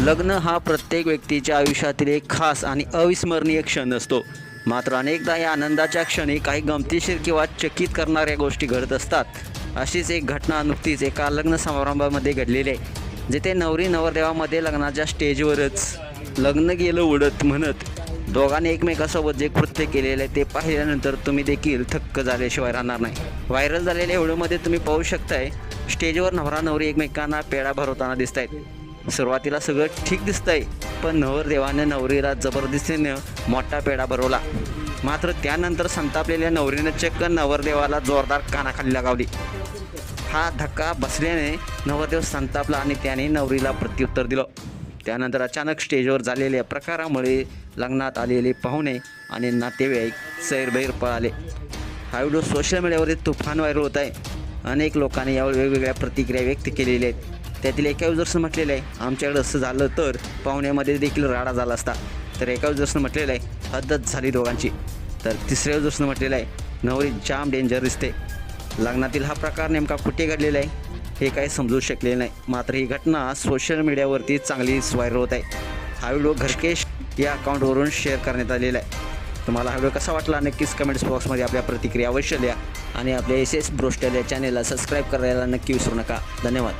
लग्न हा प्रत्येक व्यक्तीच्या आयुष्यातील एक खास आणि अविस्मरणीय क्षण असतो. मात्र अनेकदा या आनंदाच्या क्षणी काही गमतीशीर किंवा चकित करणाऱ्या गोष्टी घडत असतात. अशीच एक घटना नुकतीच एका लग्न समारंभामध्ये घडलेली आहे जिथे नवरी नवरदेवामध्ये लग्नाच्या स्टेजवरच लग्न गेलं उडत म्हणत दोघांनी एकमेकासोबत जे कृत्य केलेलं आहे ते पाहिल्यानंतर तुम्ही देखील थक्क झाल्याशिवाय राहणार नाही. व्हायरल झालेल्या व्हिडिओमध्ये तुम्ही पाहू शकताय स्टेजवर नवरा नवरी एकमेकांना पेढा भरवताना दिसत आहेत सुरुवातीला सगळं ठीक दिसतंय पण नवरदेवानं नवरीला जबरदस्तीनं मोठा पेढा भरवला. मात्र त्यानंतर संतापलेल्या नवरीनं चक्क नवरदेवाला जोरदार कानाखाली लगावली. हा धक्का बसल्याने नवरदेव संतापला आणि त्याने नवरीला प्रत्युत्तर दिलं. त्यानंतर अचानक स्टेजवर झालेल्या प्रकारामुळे लग्नात आलेले पाहुणे आणि नातेवाईक सैरभैर पळाले. हा व्हिडिओ सोशल मीडियावरती तुफान व्हायरल होत आहे. अनेक लोकांनी यावर वेगवेगळ्या प्रतिक्रिया व्यक्त केलेल्या आहेत. त्यातील एका युजर्सनं म्हटलेलं आहे आमच्याकडे असं झालं तर पाहुण्यामध्ये देखील राडा झाला असता. तर एका युजर्सनं म्हटलेलं आहे हद्दच झाली दोघांची. तर तिसऱ्या युजर्सनं म्हटलेलं आहे नवरी जाम डेंजर दिसते. लग्नातील हा प्रकार नेमका कुठे घडलेला आहे हे काही समजू शकले नाही. मात्र ही घटना सोशल मीडियावरती चांगलीच व्हायरल होत आहे. हा व्हिडिओ घरकेश या अकाउंटवरून शेअर करण्यात आलेला आहे. तुम्हाला हा व्हिडिओ कसा वाटला नक्कीच कमेंट्स बॉक्समध्ये आपल्या प्रतिक्रिया अवश्य द्या. आणि आपल्या एस एस ब्रोस्टेल या चॅनेलला सबस्क्राईब करायला नक्की विसरू नका. धन्यवाद.